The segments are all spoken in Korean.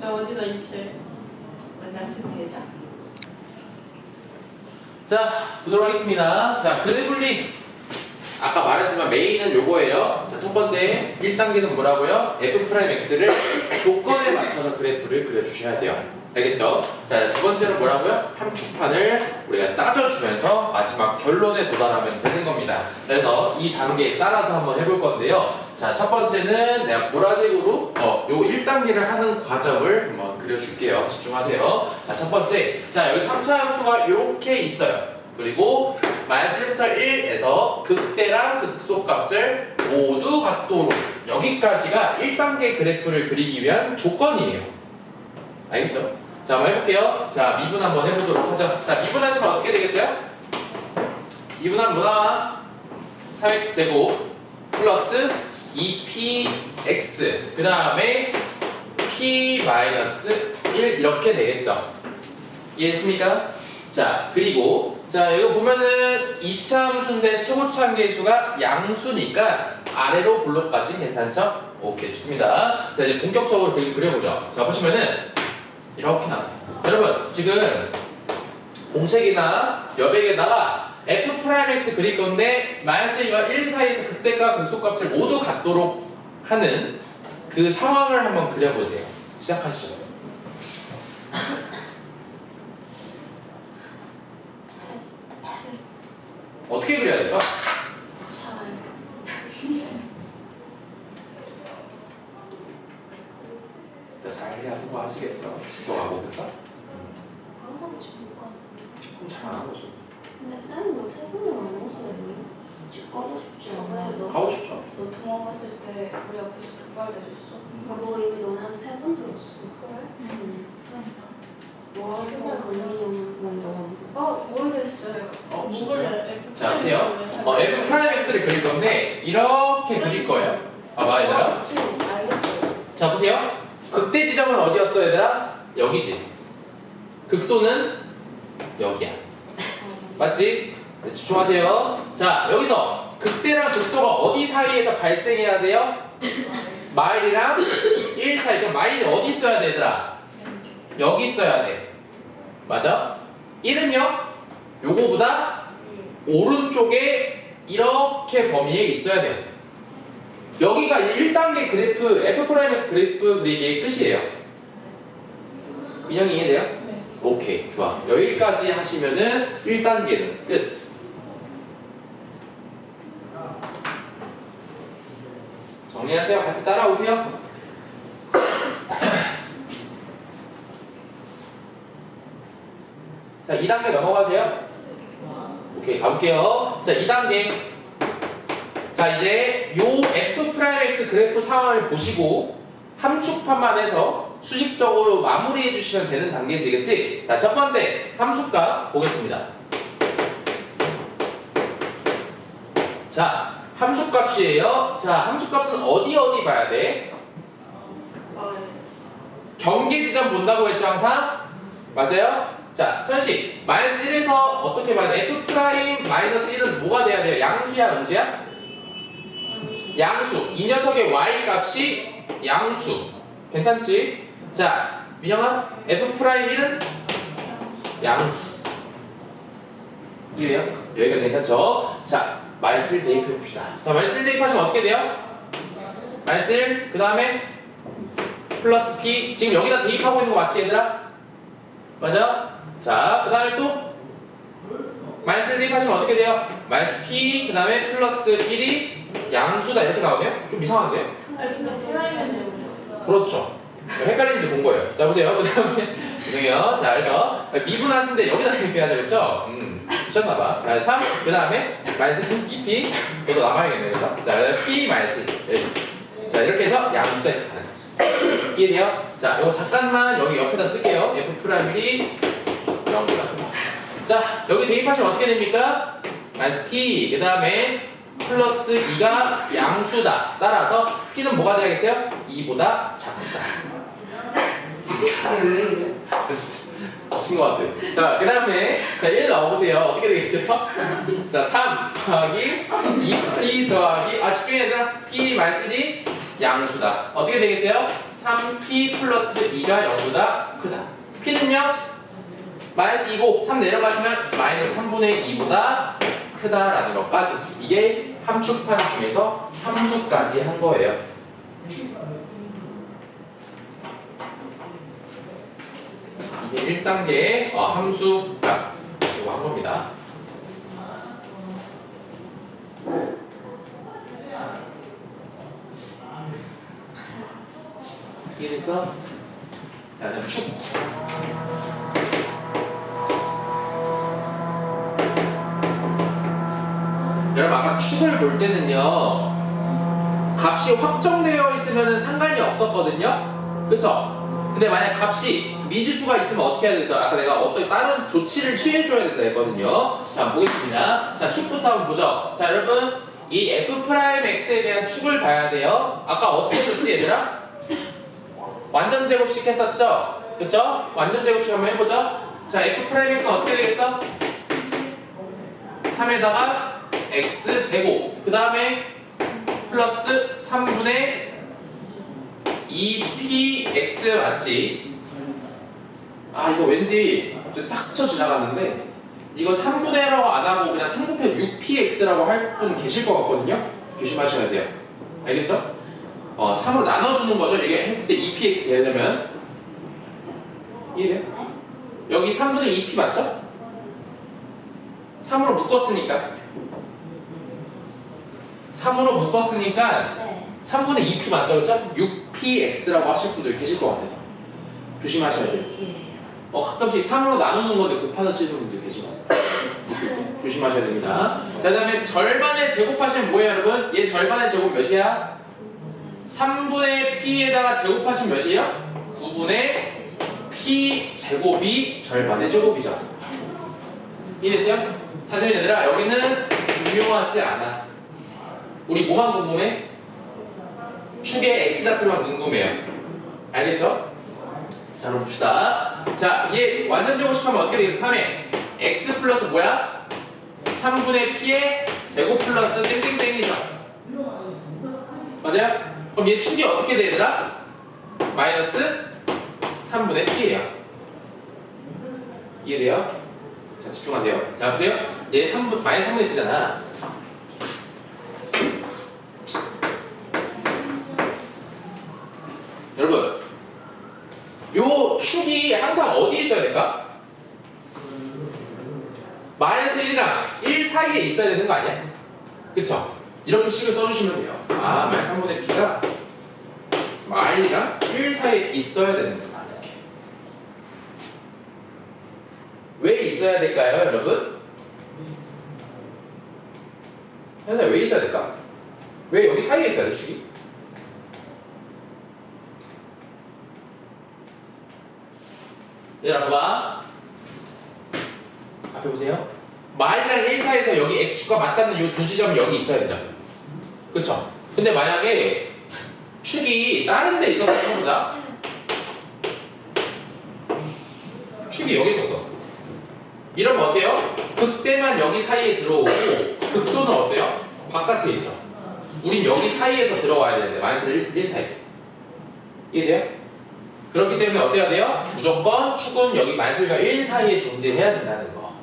나 어디다 이체? 원장쌤 계좌. 자, 보도록 하겠습니다. 자, 그래블링. 아까 말했지만 메인은 요거예요. 자, 첫 번째 1단계는 뭐라고요? f 프라임 x를 조건에 맞춰서 그래프를 그려주셔야 돼요. 알겠죠? 자, 두 번째는 뭐라고요? 함축판을 우리가 따져주면서 마지막 결론에 도달하면 되는 겁니다. 그래서 이 단계에 따라서 한번 해볼 건데요. 자, 첫 번째는 내가 보라색으로 어, 요 1단계를 하는 과정을 한번 그려줄게요. 집중하세요. 자, 첫 번째. 자, 여기 3차 함수가 이렇게 있어요. 그리고 마이너스 1부터 1에서 극대랑 극소값을 모두 같도록 여기까지가 1단계 그래프를 그리기 위한 조건이에요. 알겠죠? 자, 한번 해볼게요. 자, 미분 한번 해보도록 하죠. 자, 미분하시면 어떻게 되겠어요? 미분하면 뭐 나와? 3x제곱 플러스 2px 그 다음에 p 마이너스 1 이렇게 되겠죠? 이해했습니까? 자, 그리고 자, 이거 보면은 2차 함수인데 최고차 한계수가 양수니까 아래로 블록까지 괜찮죠? 오케이, 좋습니다. 자, 이제 본격적으로 그림 그려보죠. 자, 보시면은 이렇게 나왔습니다. 여러분, 지금 공책이나 여백에다가 f 프라임 x 그릴 건데 마이너스 1과 1 사이에서 극대값 극소값을 모두 같도록 하는 그 상황을 한번 그려보세요. 시작하시죠. 어떻게 그려야 될까? 자, 잘해야 통과하시겠죠? 집중하고 그죠? 항상 집 가 그럼 잘안 하죠. 근데 쌤은 너 태국을 안 와서 집 가고 싶지 않아? 너, 가고 싶죠? 너 도망갔을 때 우리 앞에서 족발 대줬어? 음. 너 이미 너네한테 세번 들었어 그래? 응뭐 너랑 어 모르겠어요. 어, 진짜요? F 자, 보세요. 어, F 프라임 X를 그릴 건데 이렇게 그릴 거예요. 봐봐, 얘들아. 그치 알겠어요 자, 보세요. 극대 지점은 어디였어, 얘들아? 여기지. 극소는 여기야. 맞지? 네, 집중하세요. 자, 여기서 극대랑 극소가 어디 사이에서 발생해야 돼요? 마일이랑 1 사이. 그럼 마일이 어디 있어야 돼, 얘들아? 여기 있어야 돼. 맞아? 1은요? 요거보다 오른쪽에 이렇게 범위에 있어야 돼요. 여기가 이제 1단계 그래프, F 프라임에서 그래프 그리기의 끝이에요. 민영이 이해돼요? 네. 오케이, 좋아. 여기까지 하시면은 1단계는 끝. 정리하세요. 같이 따라오세요. 자, 2단계 넘어가도 돼요? 오케이, 가볼게요. 자, 2단계. 자, 이제 요 F 프라임 X 그래프 상황을 보시고 함축판만 해서 수식적으로 마무리해 주시면 되는 단계지겠지? 자, 첫 번째 함수값 보겠습니다. 자, 함수값이에요. 자, 함수값은 어디 어디 봐야 돼? 아, 경계 지점 본다고 했죠, 항상? 맞아요? 자, 서현씨, 마이너스 1에서 어떻게 봐야 돼? F 프라임 마이너스 1은 뭐가 돼야 돼요? 양수야, 음수야? 양수. 이 녀석의 y 값이 양수. 괜찮지? 자, 민영아, f 프라임 1은 양수. 이해요? 여기가 괜찮죠? 자, 마이너스 1 대입해 봅시다. 자, 마이너스 1 대입하시면 어떻게 돼요? 마이너스 1, 그 다음에 플러스 p. 지금 여기다 대입하고 있는 거 맞지, 얘들아? 맞아? 자, 그 다음에 또 마이너스 1 대입하시면 어떻게 돼요? 마이너스 p, 그 다음에 플러스 1이 양수다 이렇게 나오네요? 좀 이상한데요? 그렇죠. 헷갈리는지 본 거예요. 자 보세요. 그 다음에 죄송해요. 자 그래서 미분하신데 여기다 대입해야 되겠죠? 음, 미쳤나봐. 자 3, 그 다음에 마이너스 2p 저도 남아야겠네요. 그래서 자 그 다음에 p 마이너스 1. 자 이렇게 해서 양수다 이렇게 가는 거죠. 이해돼요? 자 이거 잠깐만 여기 옆에다 쓸게요. f 프라임이 0이다. 자 여기 대입하시면 어떻게 됩니까? 마이너스 p 그 다음에 플러스 2가 양수다. 따라서 p는 뭐가 돼야겠어요? 2보다 작다. 왜 이래? 미친 것 같아. 자, 그 다음에, 자, 1 넣어보세요. 어떻게 되겠어요? 자, 3 더하기 2p 더하기, 아, 집중해야 되나? p 마이너스 1이 양수다. 어떻게 되겠어요? 3p 플러스 2가 0보다 크다. p는요? 마이너스 2고 3 내려가시면 마이너스 3분의 2보다 크다라는 것까지 이게 함수판 중에서 함수까지 한 거예요. 이게 1단계의 어, 함수값 이거 한 겁니다. 이래서 자, 그다음 축. 축을 볼 때는요 값이 확정되어 있으면 상관이 없었거든요 그쵸? 근데 만약 값이 미지수가 있으면 어떻게 해야 되죠? 아까 내가 어떤 다른 조치를 취해줘야 된다 했거든요 자 보겠습니다 자 축부터 한번 보죠 자 여러분 이 f'x에 대한 축을 봐야 돼요 아까 어떻게 줬지 얘들아? 완전 제곱식 했었죠? 그쵸? 완전 제곱식 한번 해보죠 자 f'x는 어떻게 되겠어? 3에다가 x 제곱 그 다음에 플러스 3분의 2px 맞지? 아 이거 왠지 딱 스쳐 지나갔는데 이거 3분의 1라고 안 하고 그냥 3 곱하기 6px라고 할 분 계실 것 같거든요? 조심하셔야 돼요 알겠죠? 어 3으로 나눠주는 거죠 이게 했을 때 2px 되려면 이해돼요? 여기 3분의 2p 맞죠? 3으로 묶었으니까 3으로 묶었으니까 네. 3분의 2p 맞죠? 그죠? 6px라고 하실 분들 계실 것 같아서 조심하셔야 돼요. 어, 가끔씩 3으로 나누는 건데 급하시는 분들 계시거든요. 조심하셔야 됩니다. 자, 그 다음에 절반의 제곱하시면 뭐예요, 여러분? 얘 절반의 제곱 몇이야? 3분의 p에다가 제곱하시면 몇이에요? 9분의 p 제곱이 절반의 제곱이죠. 이해됐어요? 사실 얘들아, 여기는 중요하지 않아. 우리 뭐만 궁금해? 축의 x좌표만 궁금해요. 알겠죠? 자, 그럼 봅시다. 자, 얘 완전 제곱식하면 어떻게 되겠어? 3에 x 플러스 뭐야? 3분의 p의 제곱 플러스 땡땡땡이죠. 맞아요? 그럼 얘 축이 어떻게 돼, 얘들아? 마이너스 3분의 p예요. 이해돼요? 자, 집중하세요. 자, 보세요. 얘 3분, 마이너스 3분의 p잖아. 여러분, 요 축이 항상 어디에 있어야 될까? 마이너스 1이랑 1 사이에 있어야 되는 거 아니야? 그쵸? 이렇게 식을 써주시면 돼요. 아, 마이너스 3분의 p가 마일이랑 1 사이에 있어야 되는 거야. 왜 있어야 될까요, 여러분? 현사 왜 있어야 될까? 왜 여기 사이에 있어야 돼, 축이? 얘들아 봐봐 앞에 보세요 마일이랑 1 사이에서 여기 x축과 맞닿는 이 두 지점이 여기 있어야 되죠 그쵸? 근데 만약에 축이 다른 데 있어서 쳐보자 축이 여기 있었어 이러면 어때요? 극대만 여기 사이에 들어오고 극소는 어때요? 바깥에 있죠 우린 여기 사이에서 들어와야 되는데 마이너스 1, 1 사이 이해돼요? 그렇기 때문에 어때야 돼요? 무조건 축은 여기 만수가 1 사이에 존재해야 된다는 거.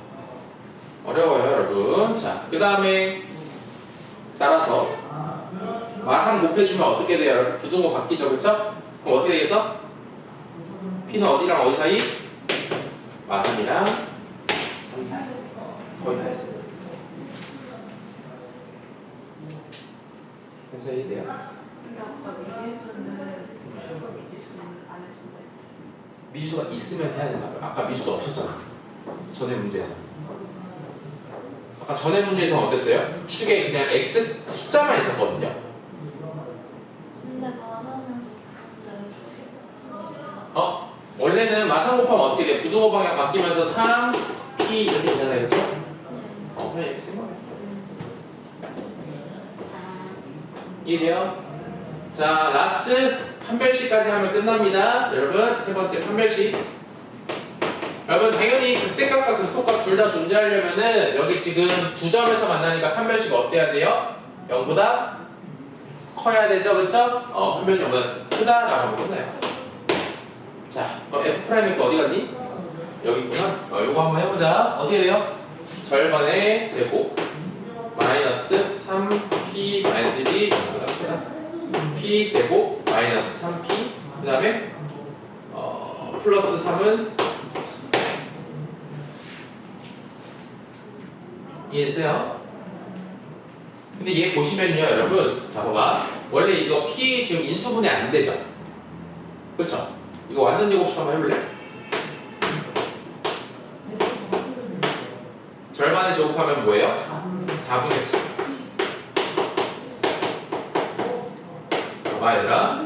어려워요, 여러분. 자, 그 다음에 따라서 마상 곱해주면 어떻게 돼요? 부등호 바뀌죠, 그쵸? 그럼 어떻게 되겠어? P는 어디랑 어디 사이? 마상이랑 3 사이. 거의 다 했어요. 그래서 이래요. 미주수가 있으면 해야 된다고요. 아까 미주수 없었잖아. 전에 문제에서. 아까 전에 문제에서 어땠어요? 축에 그냥 x 숫자만 있었거든요. 어? 원래는 마상 곱하면 어떻게 돼? 부등호 방향 바뀌면서 3, 2 이렇게 되잖아요. 그렇죠? 어, 그냥 이렇게 쓴 거예요. 이해돼요? 자, 라스트 판별식까지 하면 끝납니다. 여러분, 세 번째 판별식. 여러분, 당연히 극대값과 극소값 둘 다 존재하려면은 여기 지금 두 점에서 만나니까 판별식 어때야 돼요? 0보다 커야 되죠, 그쵸? 어, 한 명이 0보다 크다라고 하면 끝나요. 자, 어, f 프라임 x 어디 갔니? 여기 있구나. 어, 요거 한번 해보자. 어떻게 돼요? 절반의 제곱 마이너스 3p 마이너스 1이 0보다 크다. P 제곱 마이너스 3p 그 다음에 어, 플러스 3은 이해했어요? 근데 얘 보시면요 여러분 자 봐봐 원래 이거 p 지금 인수분해 안 되죠? 그쵸? 이거 완전 제곱식 한번 해볼래? 절반의 제곱하면 뭐예요? 4분의 p 얘들아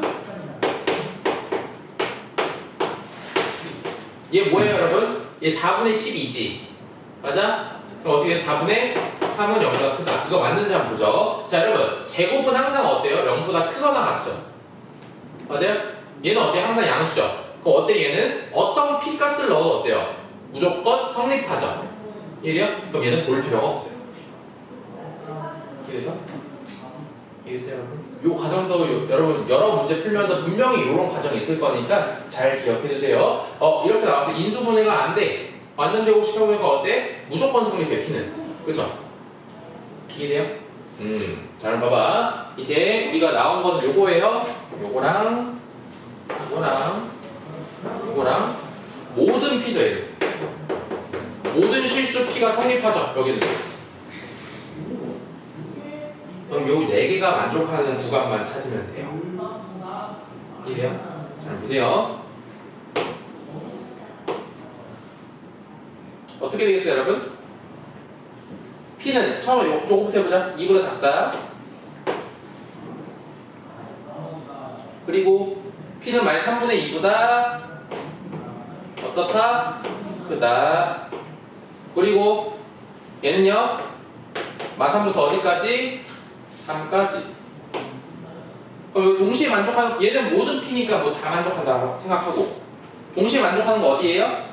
얘 뭐예요 여러분? 얘 4분의 12지 맞아? 그럼 어떻게 4분의 3은 0보다 크다 이거 맞는지 한번 보죠 자 여러분 제곱은 항상 어때요? 0보다 크거나 같죠? 맞아요? 얘는 어때요? 항상 양수죠 그럼 어때 얘는 어떤 p 값을 넣어도 어때요? 무조건 성립하죠 이해돼요? 그럼 얘는 볼 필요가 없어요 이해돼서? 이해됐어요 여러분? 요 과정도 요- 여러분 여러 문제 풀면서 분명히 이런 과정이 있을 거니까 잘 기억해 두세요. 어 이렇게 나와서 인수분해가 안 돼. 완전 경우가 어때? 무조건 성립해 P는. 그죠? 이해돼요? 음. 잘 봐봐. 이제 우리가 나온 건 요거예요. 요거랑 요거랑 요거랑 모든 얘는. 모든 실수 P가 성립하죠. 여기는. 그럼 요네 개가 만족하는 구간만 찾으면 돼요. 이래요? 잘 보세요. 어떻게 되겠어요, 여러분? P는 처음에 요, 조금부터 해보자. 2보다 작다. 그리고 P는 마이너스 3분의 2보다 어떻다? 크다. 그리고 얘는요? 마삼부터 어디까지? 3까지. 그럼 여기 동시에 만족하는 얘는 모든 P니까 뭐 다 만족한다 생각하고 동시에 만족하는 거 어디예요?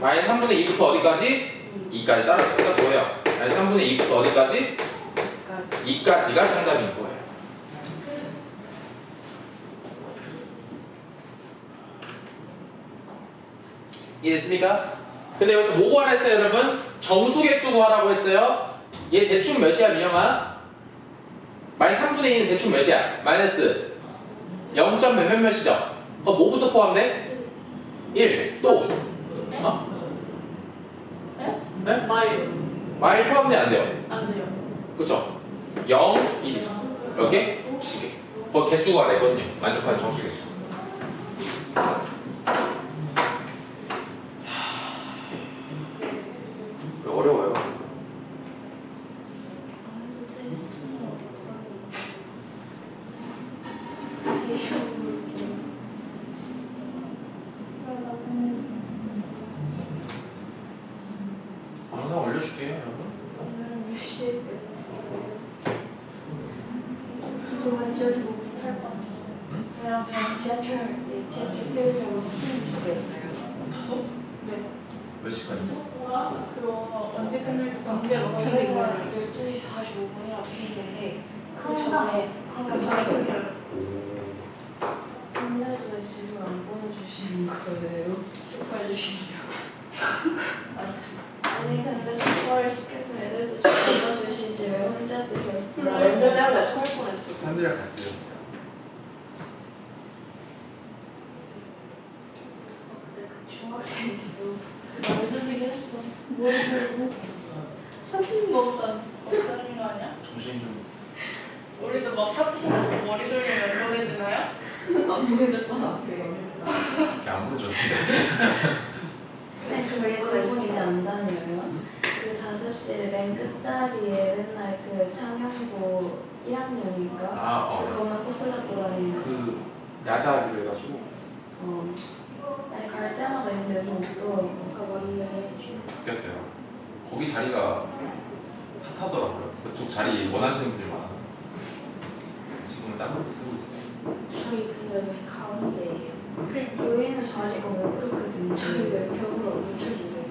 마이너스 3분의 2부터 어디까지? 2까지 따라서 정답 뭐예요? 마이너스 3분의 2부터 어디까지? 2까지가 정답인 거예요. 이해됐습니까? 근데 여기서 뭐 구하라 했어요 여러분? 정수 개수 구하라고 했어요 얘 대충 몇이야 민영아? 마이너스 3분의 2는 대충 몇이야? 마이너스 0. 몇 몇 몇이죠? 그럼 뭐부터 포함돼? 1. 또? 어? 네? 마일 마일 포함돼 안 돼요? 안 돼요. 그쵸? 0, 1이죠 몇 개? 2개 그 개수가 되거든요 만족하는 정수 개수 하... 어려워요 영상 올려줄게요 여러분 오늘은 몇 시에 끝나요? 저 정말 지하철 못 탈 것 같아요. 응? 저랑 저랑 지하철, 예, 지하철 태우려고 미친 짓을 했어요. 타서? 네. 몇 시까지? 그거 언제 끝날지 언제 저희가 거예요? 12시 45분이라도 해 있는데 그 전에 항상 저녁에 근데도 왜 지금 안 보내주시는 거예요? 쪽팔리시냐고. 아니 근데 족발을 시켰으면 애들도 좀 먹어주시지 왜 혼자 드셨어? 나 렌즈 때문에 토할 뻔했어 사람들이랑 같이 드셨어요 근데 그 중학생이 너무 말도 되게 했어. 뭘 들고? 샴푸 먹었다. 먹다는 거 아니야? 정신 좀 우리도 막 샴푸 먹고 머리 돌리면 보내주나요? 안 보여줬잖아 그거 이렇게 안 보여줬는데 근데 보이지 안 다녀요? 그 자습실 맨 끝자리에 맨날 그 창영고 1학년인가? 아, 어. 그거만 포스 잡고 다니는 그 야자하기로 해가지고 어. 아니 갈 때마다 있는데 좀 없더라고 아 맞네. 바뀌었어요. 거기 자리가 핫하더라고요. 그쪽 자리 원하시는 분들 많아 지금은 다른 데 쓰고 있어요. 저희 근데 왜 가운데예요? 여기는 자리가 왜 그렇거든요 저희 왜 벽으로 옮겨주세요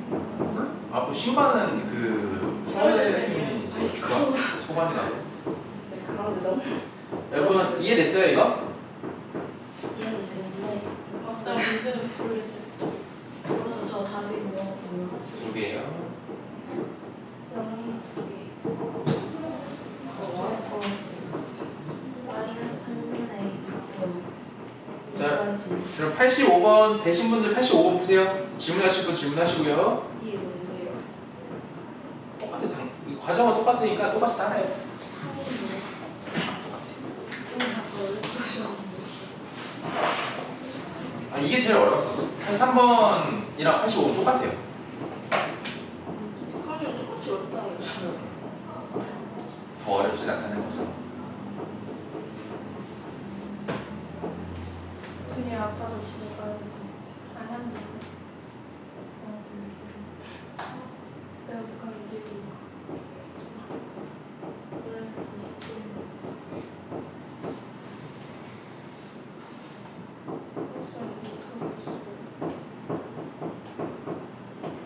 아, 그 신발은 그 서울대 서울대 선생님이 저 주관 소관이라고. 네 가운데 완전 여러분 이해됐어요 이거? 이해는 막상 문제는 모르겠어요. 여기서 저 답이 뭐였구나 두 개요. 0이 두개 y 거 마이너스 3분의 2점 자. 그럼 85번 되신 분들 85번 푸세요. 질문하실 분 질문하시고요. 이게 뭔데요? 똑같아 당, 이 과정은 똑같으니까 똑같이 따라해요. 3이네 좀 자꾸 어렵죠 아 이게 제일 어려웠어. 83번이랑 85번 똑같아요. 그러면 똑같이 어렵다는 거잖아 더 어렵진 않다는 거죠. 그냥 아파서 집에 가야 될것 같아. 안 하면 돼. 어, 되게. 내가 못하면 되고. 그래. 막상 못하겠어.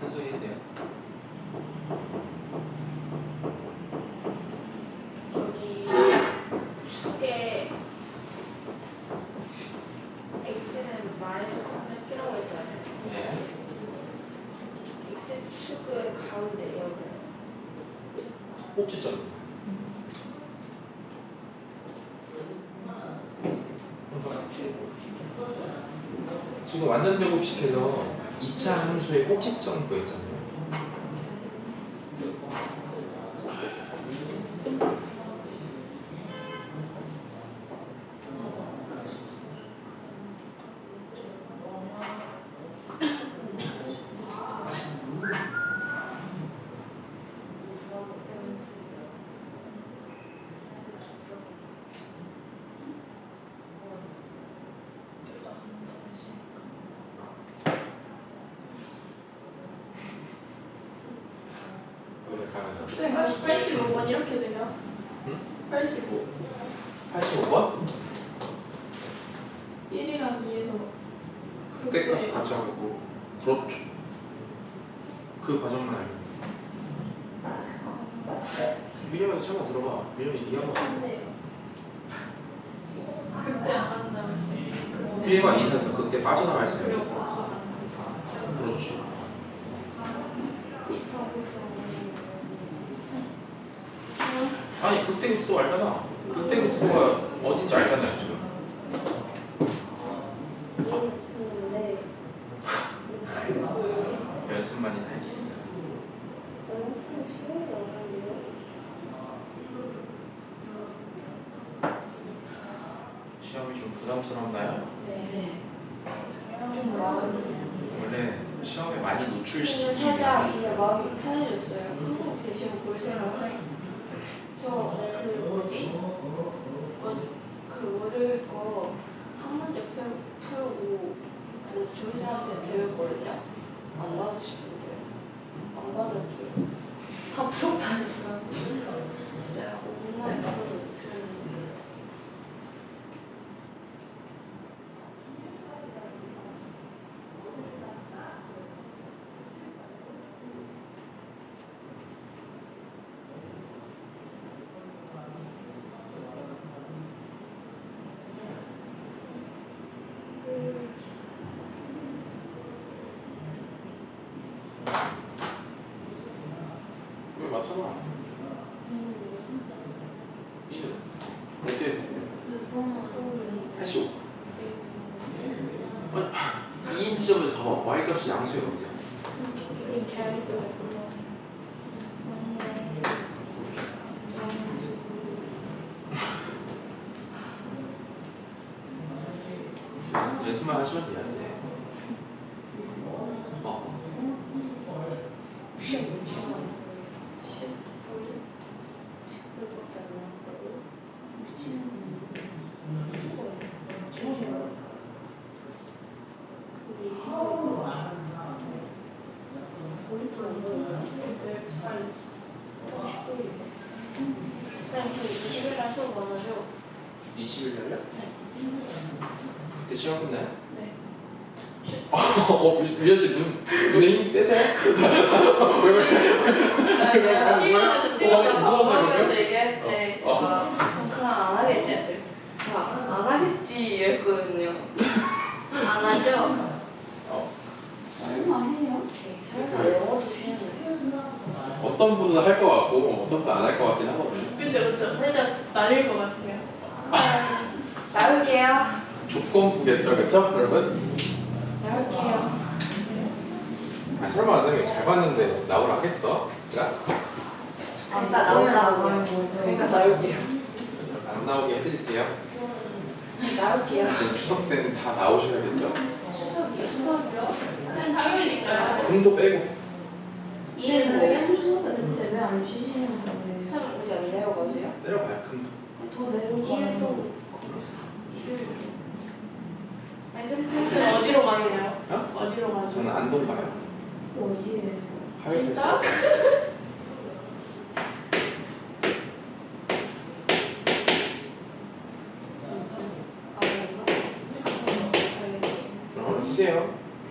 한소 이해돼요. 저기 속에 x는 말에서 하는 필요가 있잖아요. 네. x 축의 가운데 여기 꼭지점. 지금 완전 제곱식해서 2차 함수의 꼭지점 구했잖아요. 둘다 하는 거지. 여기 가면서 선생님 85번 이렇게 돼요? 응? 85 85번? 1이랑 2에서 그때까지 같이 하고 그렇죠. 그 과정만 알고. 민영이 설마 들어봐. 민영이 이해한 거. 그때 안 한다면서 1과 2 사서 그때 빠져나와 있어요. 그렇지. 그, 아니 그때 급소 알잖아. 그때 급소가 어딘지 알잖아요 지금. 연습만이 달리. 시험이 좀 부담스럽나요? 네 좀 마음 원래 시험에 많이 노출시키기 살짝 위해서 이제 마음이 편해졌어요 한국 대시험 볼 생각에 저 그 뭐지? 어제 그 월요일 거한 문제 펴- 풀고 그 조이사한테 드렸거든요? 안 받으시던데요? 안 받아줘요 다 풀었다니까 가리기 없이 양수의 문제야. 연습만 하시면 돼요. 그 시간 끝나요? 네. 어, 어 미연 씨 눈, 눈에 힘 빼세요? 왜, 왜? 아, 왜? 어, 어, 무서워서 그래요? 얘기할 때 제가 어, 그냥 안 하겠지 했더니 아, 안 하겠지 이랬거든요. 안 하죠? 어. 설마 해요? 네, 설마 영어도 쉬는데 어떤 분은 할 것 같고 어떤 분은 안 할 것 같긴 하거든요. 그쵸 그쵸. 살짝 날릴 것 같아요. 아, 나올게요. 조건부겠죠, 그쵸, 여러분? 나올게요. 아, 설마 선생님 잘 봤는데 나오라 하겠어? 진짜? 아까 나온다고요. 그러니까 나올게요. 안 나오게 해드릴게요. 나올게요. 지금 추석 때는 다 나오셔야겠죠? 추석이요? 네 당연히 있어요 금도 빼고. 이름 네. 뭐예요? 추석 때 대체 왜 안 쉬시는 거예요? 참 이제 안 내려가세요? 때려봐요, 금도. 더 내려가는 일도 아니 쌤 그럼 쌤 어디로 가시나요? 어? 어디로 가죠? 저는 안동 가요. 어디에? 진짜? 아, 그런가? 알겠지. 그럼 쉬세요.